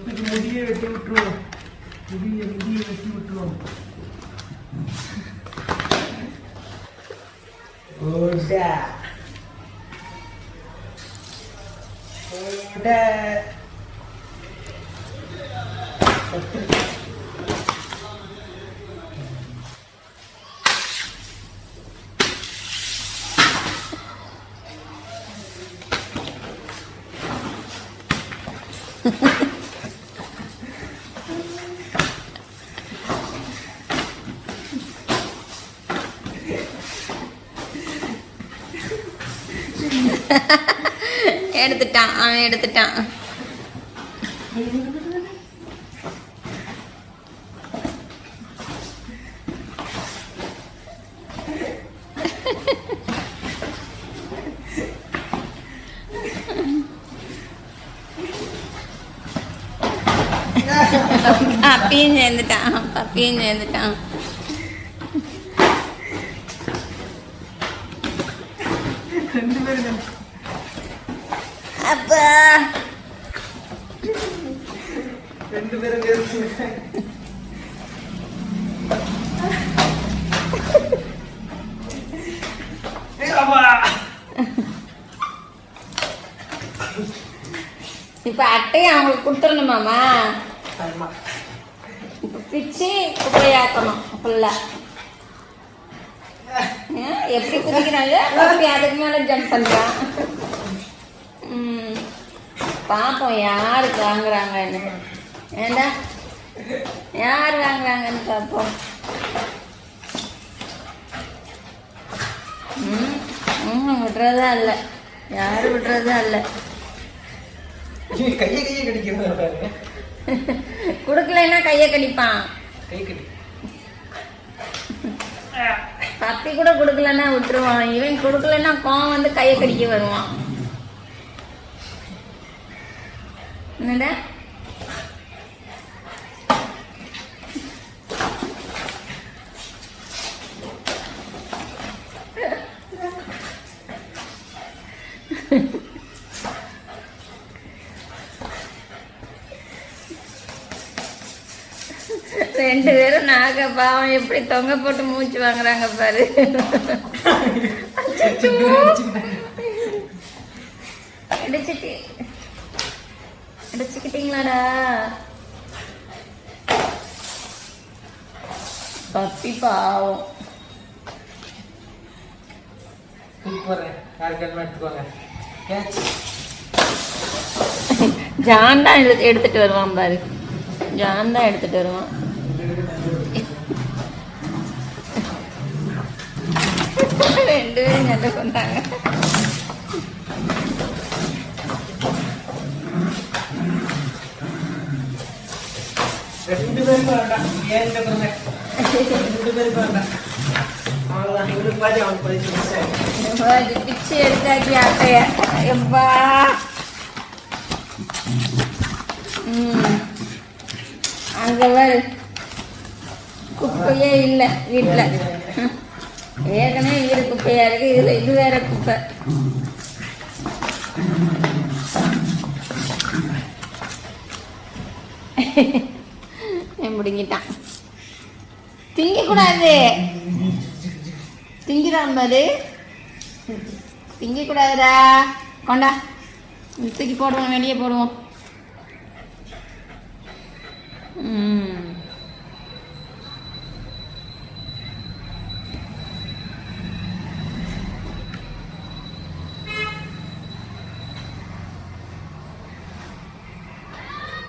பத்துக்கு முடியே வெட்டி விட்டுருவோம் முடிய முடிய வெட்டி விட்டுருவோம் ஓடா ஓடா எடுத்துட்டான் அவன் எடுத்துட்டான். அப்பயும் சேர்ந்துட்டான் அப்பயும் சேர்ந்துட்டான். ரெண்டு பேரும் அப்பா. ரெண்டு பேரும் இப்போ அட்டையை அவங்களுக்கு கொடுத்துடணுமாமா இப்போ பிச்சு குப்பையாக்கணும் ஃபுல்லாக எப்படி குதிக்கிறாங்க? அதுக்கு மேலே ஜம்ப் பண்ணுறான் பார்ப்போம் யாருக்கு வாங்குறாங்கன்னு. ஏண்டா? யார் வாங்குறாங்கன்னு பார்ப்போம் ம் ம் விடுறதா இல்லை. யாரும் விடுறதா இல்லை. கையை கையை கடிக்கிறது கொடுக்கலைன்னா கையை கடிப்பான். கை கடி. பப்பி கூட கொடுக்கலன்னா விட்டுருவான். இவன் கொடுக்கலன்னா கோவம் வந்து கையை கடிக்க வருவான். என்னடா ரெண்டு பேரும் நாக பாவம் எப்படி தொங்க போட்டு மூச்சு வாங்குறாங்க பாரு. அச்சச்சோ. இடிச்சிட்டு இடிச்சுக்கிட்டீங்களாடா பப்பி பாவம் ஜான் தான் எடுத்து எடுத்துட்டு வருவான் பாரு. ஜான் தான் எடுத்துட்டு வருவான். ரெண்டு பேரும் சண்டை கொண்டாங்க? பாதி மிஸ் ஆகும் அது பிச்சு எடுத்தாக்கி அட்டைய எப்பா ம் அங்கே பாரு குப்பையே இல்லை வீட்டில் ஏற்கனவே வீடு குப்பையா இருக்கு இதில் இது வேற குப்பை முடிங்கிட்டான் திங்கக்கூடாது. திங்கிறான் பாரு. திங்கக்கூடாதுடா. கொண்டா. தூக்கி போடுவோம் வெளியே போடுவோம்.